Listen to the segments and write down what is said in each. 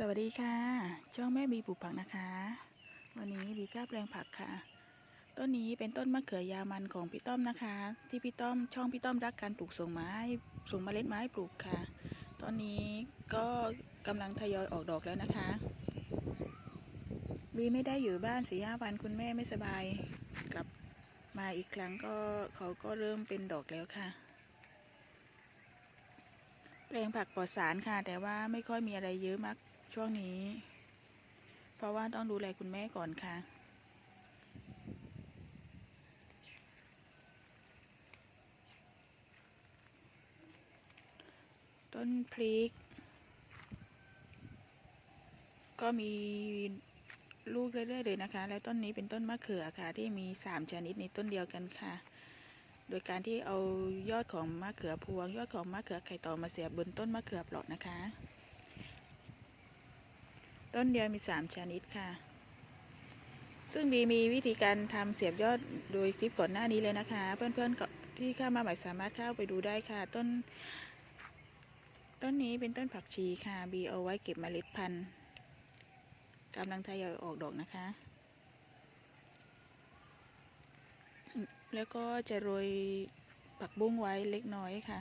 สวัสดีค่ะช่องแม่บีปลูกผักนะคะ วันนี้บีก้าแปลงผักค่ะ ต้นนี้เป็นต้นมะเขือยาวมันของพี่ต้อมนะคะ ที่พี่ต้อมช่องพี่ต้อมรักการปลูกส่งไม้ส่งเมล็ดไม้ปลูกค่ะ ตอนนี้ก็กำลังทยอยออกดอกแล้วนะคะบีไม่ได้อยู่บ้านสี่ห้าวันคุณแม่ไม่สบายกลับมาอีกครั้งก็เขาก็เริ่มเป็นดอกแล้วค่ะแปลงผักปลอดสารค่ะ แต่ว่าไม่ค่อยมีอะไรเยอะมาก ช่วงนี้ เพราะว่าต้องดูแลคุณแม่ก่อนค่ะ ต้นพริก ก็มีลูกเรื่อยๆเลยนะคะ และต้นนี้เป็นต้นมะเขือค่ะ ที่มีสามชนิดในต้นเดียวกันค่ะ โดยการที่เอายอดของมะเขือพวง ยอดของมะเขือไข่ต่อมาเสียบบนต้นมะเขือเปราะนะคะ ต้นเดียวมีสามชนิดค่ะ ซึ่งดีมีวิธีการทำเสียบยอดโดยคลิปก่อนหน้านี้เลยนะคะ เพื่อนๆที่เข้ามาใหม่สามารถเข้าไปดูได้ค่ะ ต้น ต้นนี้เป็นต้นผักชีค่ะ บีเอาไว้เก็บเมล็ดพันธุ์กำลังทยอยออกดอกนะคะ แล้วก็จะโรยผักบุ้งไว้เล็กน้อยค่ะ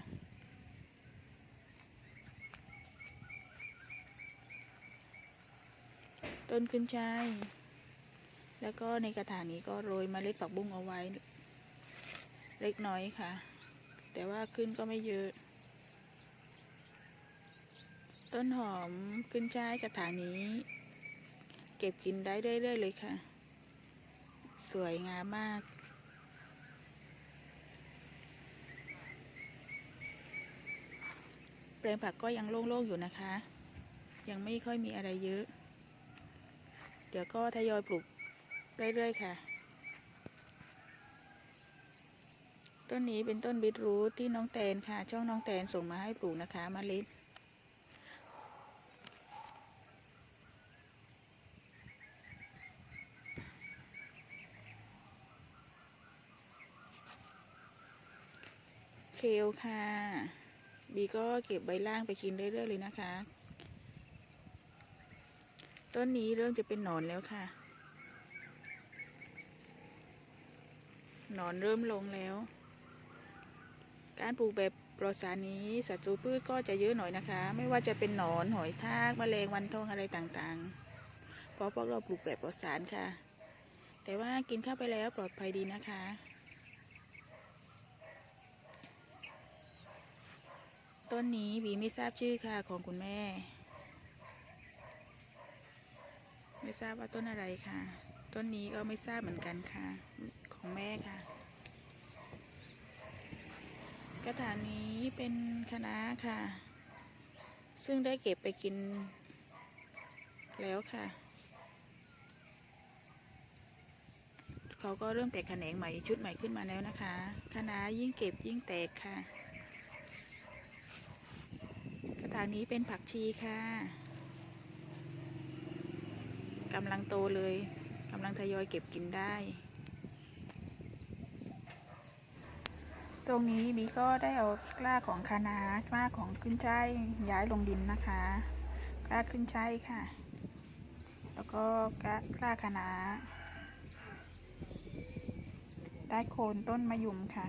ต้นขึ้นช่ายแล้วก็ในกระถางนี้ก็โรยเมล็ดผักบุ้งเอาไว้ เล็กน้อยค่ะ แต่ว่าขึ้นก็ไม่เยอะ ต้นหอมขึ้นช่ายกระถางนี้ เก็บกินได้เรื่อยๆเลยค่ะ สวยงามมากแปลงผักก็ยังโล่งๆอยู่นะคะ ยังไม่ค่อยมีอะไรเยอะ ดี๋ยวก็ทยอยปลูกเรื่อยๆค่ะ ต้นนี้เป็นต้นบีทรูทที่น้องแตนค่ะ ช่องน้องแตนส่งมาให้ปลูกนะคะมะลิเคลค่ะ บีก็เก็บใบล่างไปกินเรื่อยๆเลยนะคะ ต้นนี้เริ่มจะเป็นหนอนแล้วค่ะ หนอนเริ่มลงแล้ว การปลูกแบบปลอดสารนี้ศัตรูพืชก็จะเยอะหน่อยนะคะ ไม่ว่าจะเป็นหนอนหอยทากแมลงวันทองอะไรต่างๆ เพราะพวกเราปลูกแบบปลอดสารค่ะ แต่ว่ากินเข้าไปแล้วปลอดภัยดีนะคะต้นนี้บีไม่ทราบชื่อค่ะของคุณแม่ ไม่ ทราบว่าต้นอะไรค่ะ ต้นนี้ก็ไม่ทราบเหมือนกันค่ะ ของแม่ค่ะ กระถางนี้เป็นคะน้าค่ะ ซึ่งได้เก็บไปกินแล้วค่ะ เขาก็เริ่มแตกแขนงใหม่ชุดใหม่ขึ้นมาแล้วนะคะคะน้ายิ่งเก็บยิ่งแตกค่ะ กระถางนี้เป็นผักชีค่ะ กำลังโตเลยกำลังทยอยเก็บกินได้ตรงนี้บีก็ได้เอากล้าของคานากล้าของขึ้นช่ายย้ายลงดินนะคะ กล้าขึ้นช่ายค่ะ แล้วก็กล้ากล้าคะนาได้โคนต้นมะยุมค่ะ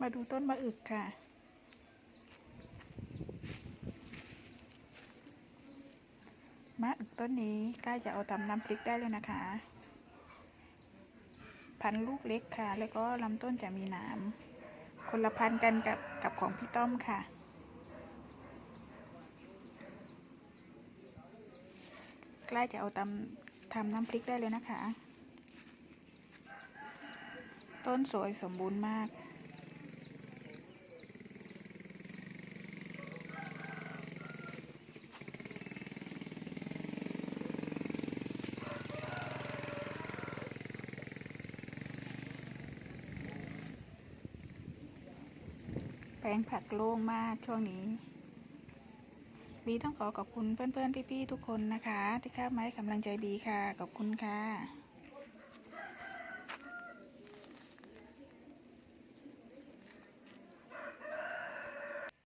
มาดูต้นมะอึกค่ะ มะอึกต้นนี้ใกล้จะเอาทำน้ำพริกได้เลยนะคะ พันลูกเล็กค่ะ แล้วก็ลำต้นจะมีหนามคนละพันกันกับกับของพี่ต้อมค่ะ ใกล้จะเอาทำทำน้ำพริกได้เลยนะคะ ต้นสวยสมบูรณ์มาก ลงผักโล่งมากช่วงนี้บีต้องขอขอบคุณเพื่อนๆพี่ๆทุกคนนะคะ ที่เข้ามาให้กำลังใจบีค่ะ ขอบคุณค่ะ